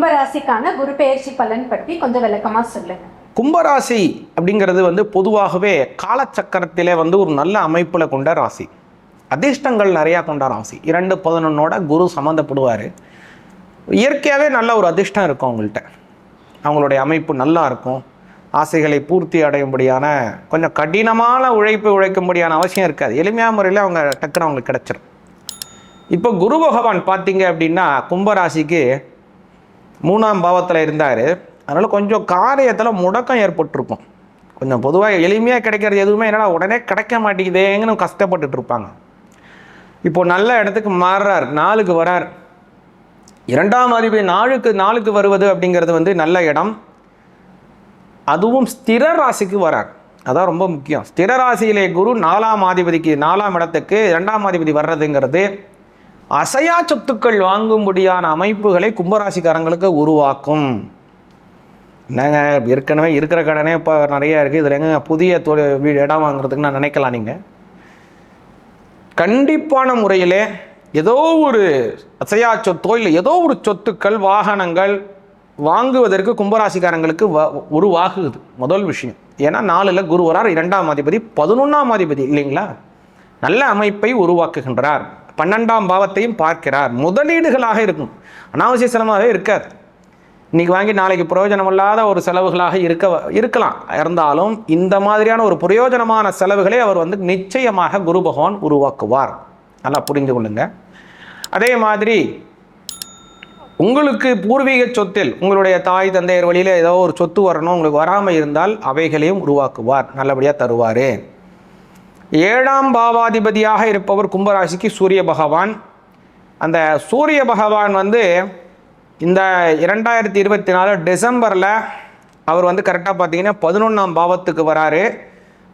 கும்பராசிக்கான குரு பெயர்ச்சி பலன் பற்றி கொஞ்சம் விளக்கமா சொல்லுங்க. கும்பராசி அப்படிங்கிறது வந்து பொதுவாகவே காலச்சக்கரத்திலே வந்து ஒரு நல்ல அமைப்பில் கொண்ட ராசி. அதிர்ஷ்டங்கள் நிறையா கொண்ட ராசி. இரண்டு பதினொன்னோட குரு சம்மந்தப்படுவார். இயற்கையாகவே நல்ல ஒரு அதிர்ஷ்டம் இருக்கும் அவங்கள்ட்ட. அவங்களுடைய அமைப்பு நல்லா இருக்கும். ஆசைகளை பூர்த்தி அடையும்படியான கொஞ்சம் கடினமான உழைப்பு உழைக்கும்படியான அவசியம் இருக்காது. எளிமையான முறையில் அவங்க டக்குன்னு அவங்களுக்கு கிடச்சிரும். இப்போ குரு பகவான் பார்த்தீங்க அப்படின்னா கும்பராசிக்கு மூணாம் பாவத்தில் இருந்தார். அதனால் கொஞ்சம் காரியத்தில் முடக்கம் ஏற்பட்டிருக்கும். கொஞ்சம் பொதுவாக எளிமையாக கிடைக்கிறது எதுவுமே என்னடா உடனே கிடைக்க மாட்டேங்குதேங்கன்னு கஷ்டப்பட்டுட்டு இருப்பாங்க. இப்போ நல்ல இடத்துக்கு மாறுறார் நாளுக்கு வரார். இரண்டாம் அதிபதி நாளுக்கு நாளுக்கு வருவது அப்படிங்கிறது வந்து நல்ல இடம். அதுவும் ஸ்திர ராசிக்கு வரார். அதான் ரொம்ப முக்கியம். ஸ்திர ராசியிலே குரு நாலாம் அதிபதிக்கு நாலாம் இடத்துக்கு இரண்டாம் அதிபதி வர்றதுங்கிறது அசையா சொத்துக்கள் வாங்கும்படியான அமைப்புகளை கும்பராசிக்காரங்களுக்கு உருவாக்கும். என்னங்க ஏற்கனவே இருக்கிற கடனே இப்போ நிறைய இருக்குது இதில் எங்க புதிய தொழில் வீடு இடம் வாங்குறதுக்கு நான் நினைக்கலாம் நீங்கள் கண்டிப்பான முறையிலே ஏதோ ஒரு அசையா சொத்தோ இல்லை ஏதோ ஒரு சொத்துக்கள் வாகனங்கள் வாங்குவதற்கு கும்பராசிக்காரங்களுக்கு வ உருவாகுது. முதல் விஷயம். ஏன்னா நாலில் குரு வரார் இரண்டாம் அதிபதி பதினொன்றாம் அதிபதி இல்லைங்களா? நல்ல அமைப்பை உருவாக்குகின்றார். பன்னெண்டாம் பாவத்தையும் பார்க்கிறார். முதலீடுகளாக இருக்கும். அனாவசிய செலவாகவே இருக்காது. இன்னைக்கு வாங்கி நாளைக்கு பிரயோஜனம் இல்லாத ஒரு செலவுகளாக இருக்க இருக்கலாம். இருந்தாலும் இந்த மாதிரியான ஒரு பிரயோஜனமான செலவுகளை அவர் வந்து நிச்சயமாக குரு பகவான் உருவாக்குவார். நல்லா புரிந்து கொள்ளுங்க. அதே மாதிரி உங்களுக்கு பூர்வீக சொத்தில் உங்களுடைய தாய் தந்தையர் வழியில் ஏதோ ஒரு சொத்து வரணும் உங்களுக்கு வராமல் இருந்தால் அவைகளையும் உருவாக்குவார். நல்லபடியாக தருவார். ஏழாம் பாவாதிபதியாக இருப்பவர் கும்பராசிக்கு சூரிய பகவான். அந்த சூரிய பகவான் வந்து இந்த இரண்டாயிரத்தி இருபத்தி நாலு டிசம்பரில் அவர் வந்து கரெக்டாக பார்த்தீங்கன்னா பதினொன்றாம் பாவத்துக்கு வராரு.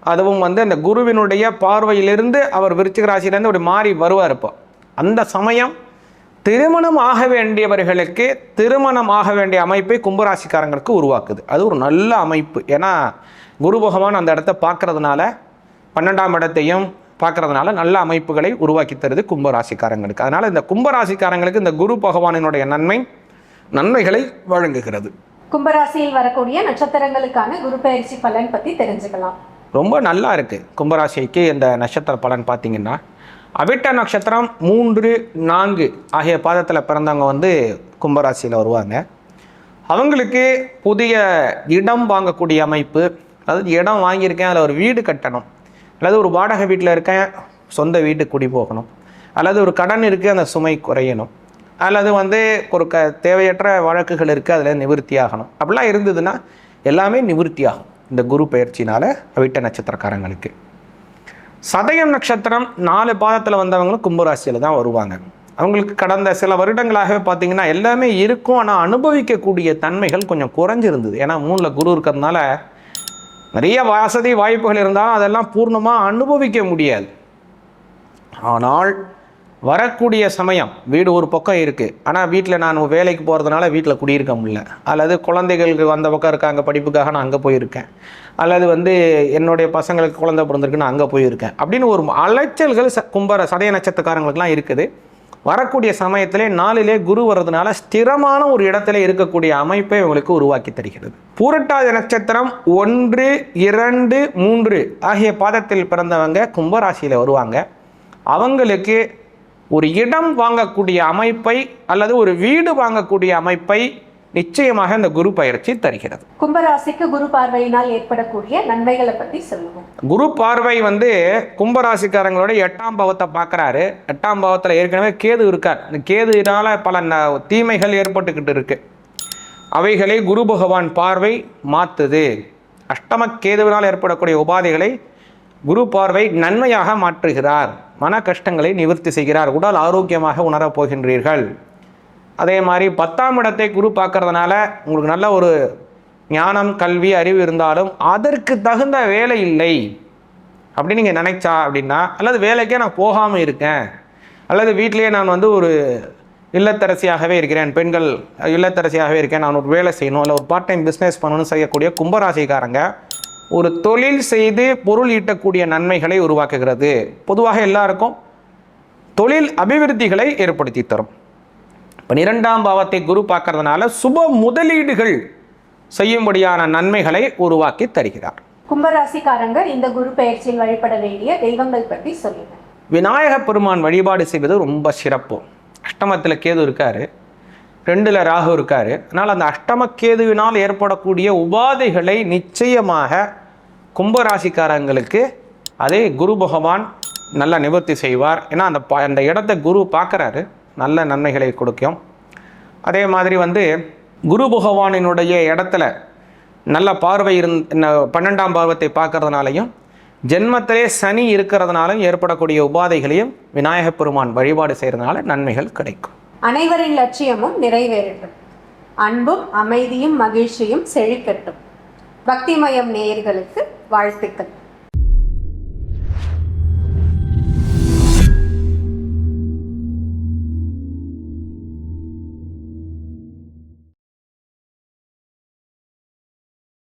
அதுவும் வந்து அந்த குருவினுடைய பார்வையிலிருந்து அவர் விருச்சிக ராசியிலேருந்து அப்படி மாறி வருவார் இப்போ. அந்த சமயம் திருமணம் ஆக வேண்டியவர்களுக்கு திருமணம் ஆக வேண்டிய அமைப்பை கும்பராசிக்காரங்களுக்கு உருவாக்குது. அது ஒரு நல்ல அமைப்பு. ஏன்னா குரு பகவான் அந்த இடத்த பார்க்குறதுனால பன்னெண்டாம் இடத்தையும் பார்க்கறதுனால நல்ல அமைப்புகளை உருவாக்கி தருது கும்பராசிக்காரங்களுக்கு. அதனால் இந்த கும்பராசிக்காரங்களுக்கு இந்த குரு பகவானினுடைய நன்மை நன்மைகளை வழங்குகிறது. கும்பராசியில் வரக்கூடிய நட்சத்திரங்களுக்கான குரு பெயர்ச்சி பலன் பத்தி தெரிஞ்சுக்கலாம். ரொம்ப நல்லா இருக்குது கும்பராசிக்கு இந்த நட்சத்திர பலன் பார்த்தீங்கன்னா அவிட்ட நட்சத்திரம் மூன்று நான்கு ஆகிய பாதத்தில் பிறந்தவங்க வந்து கும்பராசியில் வருவாங்க. அவங்களுக்கு புதிய இடம் வாங்கக்கூடிய அமைப்பு அதாவது இடம் வாங்கியிருக்கேன் அதில் ஒரு வீடு கட்டணும். அல்லது ஒரு வாடகை வீட்டில் இருக்கேன் சொந்த வீட்டுக்கு குடி போகணும். அல்லது ஒரு கடன் இருக்குது அந்த சுமை குறையணும். அல்லது வந்து ஒரு க தேவையற்ற வழக்குகள் இருக்குது அதில் நிவர்த்தி ஆகணும். அப்படிலாம் இருந்ததுன்னா எல்லாமே நிவர்த்தி ஆகும் இந்த குரு பயிற்சினால் அவிட்ட நட்சத்திரக்காரங்களுக்கு. சதயம் நட்சத்திரம் நாலு பாதத்தில் வந்தவங்களும் கும்பராசியில் தான் வருவாங்க. அவங்களுக்கு கடந்த சில வருடங்களாகவே பார்த்தீங்கன்னா எல்லாமே இருக்கும். ஆனால் அனுபவிக்கக்கூடிய தன்மைகள் கொஞ்சம் குறைஞ்சிருந்தது. ஏன்னா மூணில் குரு இருக்கிறதுனால நிறைய வசதி வாய்ப்புகள் இருந்தால் அதெல்லாம் பூர்ணமாக அனுபவிக்க முடியாது. ஆனால் வரக்கூடிய சமயம் வீடு ஒரு பக்கம் இருக்குது ஆனால் வீட்டில் நான் வேலைக்கு போகிறதுனால வீட்டில் குடியிருக்க முடியல. அல்லது குழந்தைகளுக்கு அந்த பக்கம் இருக்காங்க படிப்புக்காக நான் அங்கே போயிருக்கேன். அல்லது வந்து என்னுடைய பசங்களுக்கு குழந்தை பிறந்திருக்கு நான் அங்கே போயிருக்கேன். அப்படின்னு ஒரு அலைச்சல்கள் ச கும்பர சதய நட்சத்திரக்காரங்களுக்குலாம் இருக்குது. வரக்கூடிய சமயத்திலே நாளிலே குரு வர்றதுனால ஸ்திரமான ஒரு இடத்துல இருக்கக்கூடிய அமைப்பை உங்களுக்கு உருவாக்கி தருகிறது. பூரட்டாதி நட்சத்திரம் ஒன்று இரண்டு மூன்று ஆகிய பாதத்தில் பிறந்தவங்க கும்பராசியில் வருவாங்க. அவங்களுக்கு ஒரு இடம் வாங்கக்கூடிய அமைப்பை அல்லது ஒரு வீடு வாங்கக்கூடிய அமைப்பை நிச்சயமாக இந்த குரு பயிற்சி தருகிறது. கும்பராசிக்கு குரு பார்வையினால் ஏற்படக்கூடிய நன்மைகளை பத்தி சொல்லுவோம். குரு பார்வை வந்து கும்பராசிக்காரங்களோட எட்டாம் பாவத்தை பார்க்குறாரு. எட்டாம் பாவத்தில் ஏற்கனவே கேது இருக்கார். இந்த கேதுனால பல தீமைகள் ஏற்பட்டுக்கிட்டு இருக்கு. அவைகளை குரு பகவான் பார்வை மாற்றுது அஷ்டம கேதுவினால் ஏற்படக்கூடிய உபாதைகளை குரு பார்வை நன்மையாக மாற்றுகிறார். மன கஷ்டங்களை நிவர்த்தி செய்கிறார். உடல் ஆரோக்கியமாக உணரப் போகின்றீர்கள். அதே மாதிரி பத்தாம் இடத்தை குரு பார்க்கறதுனால உங்களுக்கு நல்ல ஒரு ஞானம் கல்வி அறிவு இருந்தாலும் அதற்கு தகுந்த வேலை இல்லை. அப்படின்னு நீங்கள் நினைச்சா அப்படின்னா அல்லது வேலைக்கே நான் போகாமல் இருக்கேன் அல்லது வீட்டிலேயே நான் வந்து ஒரு இல்லத்தரசியாகவே இருக்கிறேன் பெண்கள் இல்லத்தரசியாகவே இருக்கேன் நான் ஒரு வேலை செய்யணும் இல்லை ஒரு பார்ட் டைம் பிஸ்னஸ் பண்ணணும்னு செய்யக்கூடிய கும்பராசிக்காரங்க ஒரு தொழில் செய்து பொருள் ஈட்டக்கூடிய நன்மைகளை உருவாக்குகிறது. பொதுவாக எல்லாருக்கும் தொழில் அபிவிருத்திகளை ஏற்படுத்தி தரும். பன்னிரெண்டாம் பாவத்தை குரு பார்க்கறதுனால சுப முதலீடுகள் செய்யும்படியான நன்மைகளை உருவாக்கி தருகிறார். கும்பராசிக்காரங்க இந்த குரு பெயர்ச்சியில் வழிபட வேண்டிய தெய்வங்கள் பற்றி சொல்லுங்க. விநாயகப் பெருமான் வழிபாடு செய்வது ரொம்ப சிறப்பு. அஷ்டமத்தில் கேது இருக்காரு. ரெண்டில் ராகு இருக்காரு. அதனால் அந்த அஷ்டம கேதுவினால் ஏற்படக்கூடிய உபாதைகளை நிச்சயமாக கும்பராசிக்காரங்களுக்கு அதே குரு பகவான் நல்ல நிவர்த்தி செய்வார். ஏன்னா அந்த அந்த இடத்த குரு பார்க்குறாரு. நல்ல நன்மைகளை கொடுக்கும். அதே மாதிரி வந்து குரு பகவானினுடைய இடத்துல நல்ல பார்வை இருந் பன்னெண்டாம் பாவத்தை பார்க்கறதுனாலையும் ஜென்மத்திலே சனி இருக்கிறதுனாலும் ஏற்படக்கூடிய உபாதைகளையும் விநாயகப் பெருமான் வழிபாடு செய்கிறதுனால நன்மைகள் கிடைக்கும். அனைவரின் லட்சியமும் நிறைவேறட்டும். அன்பும் அமைதியும் மகிழ்ச்சியும் செழிக்கட்டும். பக்திமயம் நேயர்களுக்கு வாழ்த்துக்கள்.